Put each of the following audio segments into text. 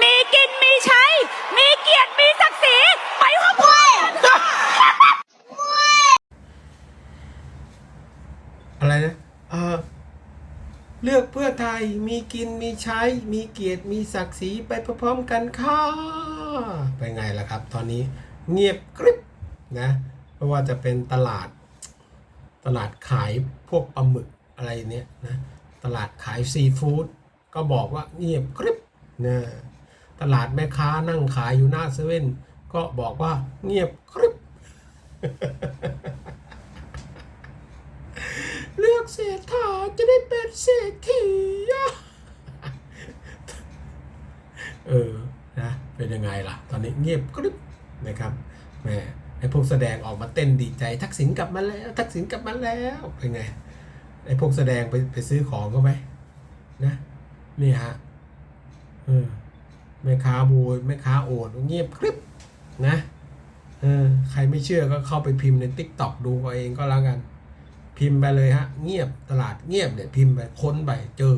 มีกินมีใช้ มีเกียรติมีศักดิ์ศรีไปห้อพ่ออะไรนะเออเลือกเพื่อไทยมีกินมีใช้ มีเกียรติมีศักดิ์ศรีไปพร้อมๆกันค่ะไปไงล่ะครับ ตอนนี้เงียบกริบนะไม่ว่าจะเป็นตลาด ตลาดขายพวกปลาหมึกอะไรเนี้ยนะตลาดขายซีฟู้ดก็บอกว่าเงียบกริบนะ ตลาดแม่ค้านั่งขายอยู่หน้าเซเว่นก็บอกว่าเงียบกริบเลือกเศรษฐาจะได้เป็นเศรษฐีเออนะเป็นยังไงล่ะ ตอนนี้เงียบกริบนะครับแม่ไอพวกแสดงออกมาเต้นดีใจ ทักษิณกลับมาแล้ว ทักษิณกลับมาแล้วเป็นไงไอพวกแสดงไปไปซื้อของก็ไหมนะนี่ฮะเออ แม่ค้าโวยแม่ค้าโอดเงียบกริบนะเออใครไม่เชื่อก็เข้าไปพิมพ์ในติ๊กต็อกดูเอาเองก็แล้วกัน พิมพ์ไปเลยฮะ เงียบตลาดเงียบเนี่ยพิมพ์ไปค้นไปเจอ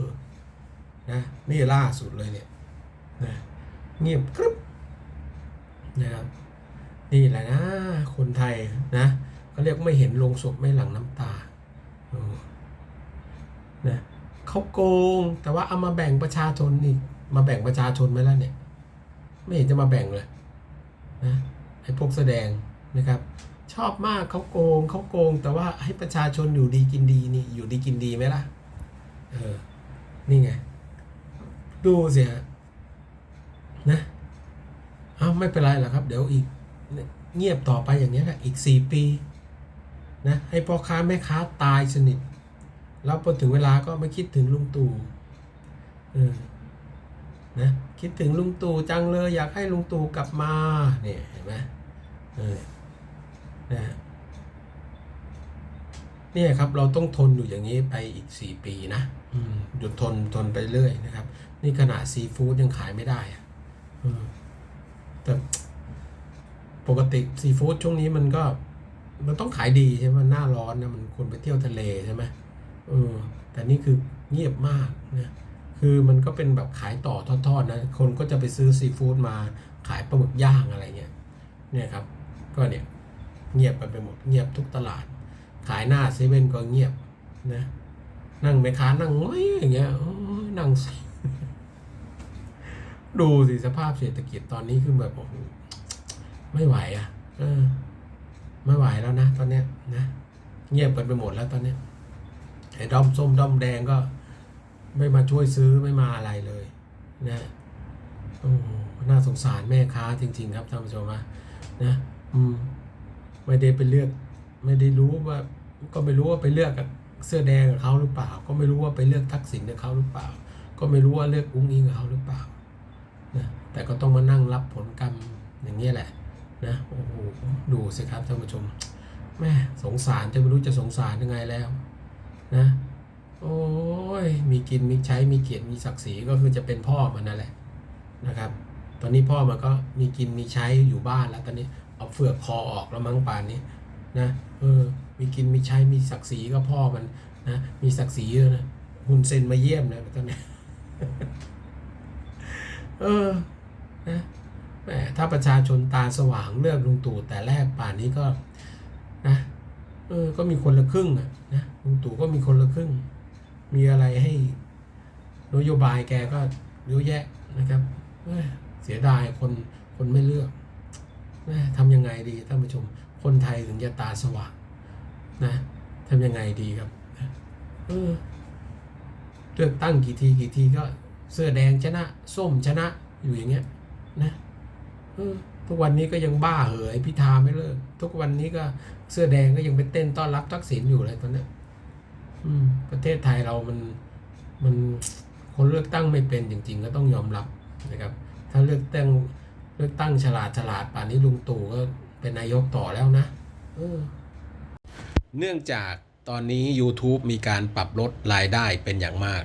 นะนี่ล่าสุดเลยเนี่ยนะเงียบกรึบนะครับนี่แหละนะคนไทยนะเขาเรียกไม่เห็นลงศพไม่หลั่งน้ำตาเออนะ เขาโกง แต่ว่าเอามาแบ่งประชาชนนี่มาแบ่งประชาชนไหมล่ะเนี่ย ไม่เห็นจะมาแบ่งเลยนะไอ้พวกแสดงนะครับ ชอบมากเขาโกงเขาโกง แต่ว่าให้ประชาชนอยู่ดีกินดีนี่อยู่ดีกินดีไหมล่ะเออนี่ไง ดูสิฮะนะเอาไม่เป็นไรหรอกครับ เดี๋ยวอีกเงียบต่อไปอย่างนี้ยแหละอีกสี่ปีนะให้พ่อค้าแม่ค้าตายสนิท แล้วพอถึงเวลาก็ไม่คิดถึงลุงตู่เออนะคิดถึงลุงตู่จังเลยอยากให้ลุงตู่กลับมาเนี่ยเห็นไหมเออนะเนี่ยครับเราต้องทนอยู่อย่างนี้ไปอีก 4 ปีนะหยุดทนทนไปเรื่อยนะครับ นี่ขนาดซีฟู้ดยังขายไม่ได้อะอืมแต่ปกติซีฟู้ดช่วงนี้มันก็ มันต้องขายดีใช่ไหมหน้าร้อนนะมันคนไปเที่ยวทะเลใช่ไหม ออแต่นี่คือเงียบมากนะคือมันก็เป็นแบบขายต่อทอดๆนะคนก็จะไปซื้อซีฟู้ดมาขายปลาหมึกย่างอะไรเงี้ยเนี่ยครับก็เนี่ยเงียบกันไปหมดเงียบทุกตลาด ขายหน้าเซเว่นก็เงียบนะนั่งแม่ค้านั่งง้อยอย่างเงี้ยโอ้ยนั่งดูสิสภาพเศรษฐกิจตอนนี้คือแบบโอ้โหไม่ไหวอะเออไม่ไหวแล้วนะ ตอนเนี้ยนะ เงียบกันไปหมดแล้วตอนเนี้ย ไอ้ด้อมส้มด้อมแดงก็ ไม่มาช่วยซื้อไม่มาอะไรเลยนะโอ้น่าสงสารแม่ค้าจริง ๆ ครับท่านผู้ชมนะนะอืมไม่ได้ไปเลือก ไม่ได้รู้ว่า ก็ไม่รู้ว่าไปเลือกเสื้อแดงกับเขาหรือเปล่า ก็ไม่รู้ว่าไปเลือกทักษิณกับเขาหรือเปล่า ก็ไม่รู้ว่าเลือกอุ้งอิงกับเขาหรือเปล่านะแต่ก็ต้องมานั่งรับผลกรรมอย่างนี้ยแหละนะโอ้โหดูสิครับท่านผู้ชมแม่สงสารจะไม่รู้จะสงสารยังไงแล้ว นะ โอ้ยมีกินมีใช้มีเกียรติมีศักดิ์ศรีก็คือจะเป็นพ่อมันนั่นแหละนะครับ ตอนนี้พ่อมันก็มีกินมีใช้อยู่บ้านแล้วตอนนี้เอาเฟือกคอออกแล้วมั้งป่านนี้นะเออมีกินมีใช้มีศักดิ์ศรีก็พ่อมันนะมีศักดิ์ศรีเยอะนะฮุนเซนมาเยี่ยมนะตอนนี้เออนะแหมถ้าประชาชนตาสว่างเลือกลุงตู่แต่แรกป่านนี้ก็ เออ ก็มีคนละครึ่งอะนะลุงตู่ก็มีคนละครึ่ง มีอะไรให้นโยบายแกก็เยอะแยะนะครับเเสียดายคนคนไม่เลือกทำยังไงดีท่านผู้ชม คนไทยถึงจะตาสว่างนะทำยังไงดีครับเออเลือกตั้งกี่ทีกี่ทีก็เสื้อแดงชนะ ส้มชนะอยู่อย่างเงี้ยนะเออ ทุกวันนี้ก็ยังบ้าเหยพิธาไม่เลิก ทุกวันนี้ก็เสื้อแดงก็ยังไปเต้นต้อนรับทักษิณอยู่เลยตอนนี้อืม ประเทศไทยเรามันมันคนเลือกตั้งไม่เป็นจริง ๆ ก็ต้องยอมรับนะครับ ถ้าเลือกตั้งเลือกตั้งฉลาดฉลาดป่านนี้ลุงตู่ก็เป็นนายกต่อแล้วนะเออเนื่องจากตอนนี้ YouTube มีการปรับลดรายได้เป็นอย่างมาก